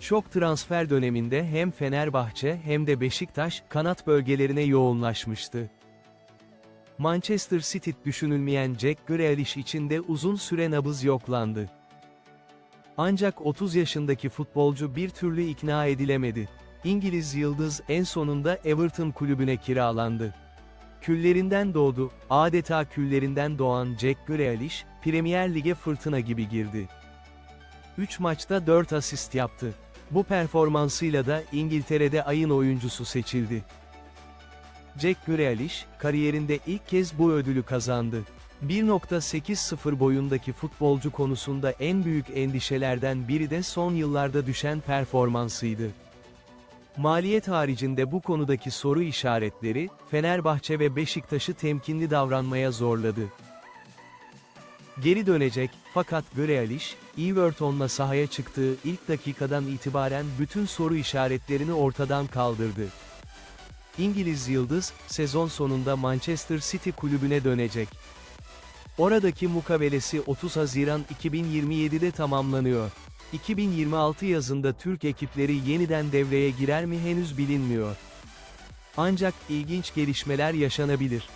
Şok transfer döneminde hem Fenerbahçe hem de Beşiktaş kanat bölgelerine yoğunlaşmıştı. Manchester City düşünülmeyen Jack Grealish için de uzun süre nabız yoklandı. Ancak 30 yaşındaki futbolcu bir türlü ikna edilemedi. İngiliz yıldız en sonunda Everton kulübüne kiralandı. Küllerinden doğdu, adeta küllerinden doğan Jack Grealish, Premier Lig'e fırtına gibi girdi. 3 maçta 4 asist yaptı. Bu performansıyla da İngiltere'de ayın oyuncusu seçildi. Jack Grealish, kariyerinde ilk kez bu ödülü kazandı. 1.80 boyundaki futbolcu konusunda en büyük endişelerden biri de son yıllarda düşen performansıydı. Maliyet haricinde bu konudaki soru işaretleri, Fenerbahçe ve Beşiktaş'ı temkinli davranmaya zorladı. Geri dönecek, fakat Grealish, Everton'la sahaya çıktığı ilk dakikadan itibaren bütün soru işaretlerini ortadan kaldırdı. İngiliz Yıldız, sezon sonunda Manchester City kulübüne dönecek. Oradaki mukavelesi 30 Haziran 2027'de tamamlanıyor. 2026 yazında Türk ekipleri yeniden devreye girer mi henüz bilinmiyor. Ancak ilginç gelişmeler yaşanabilir.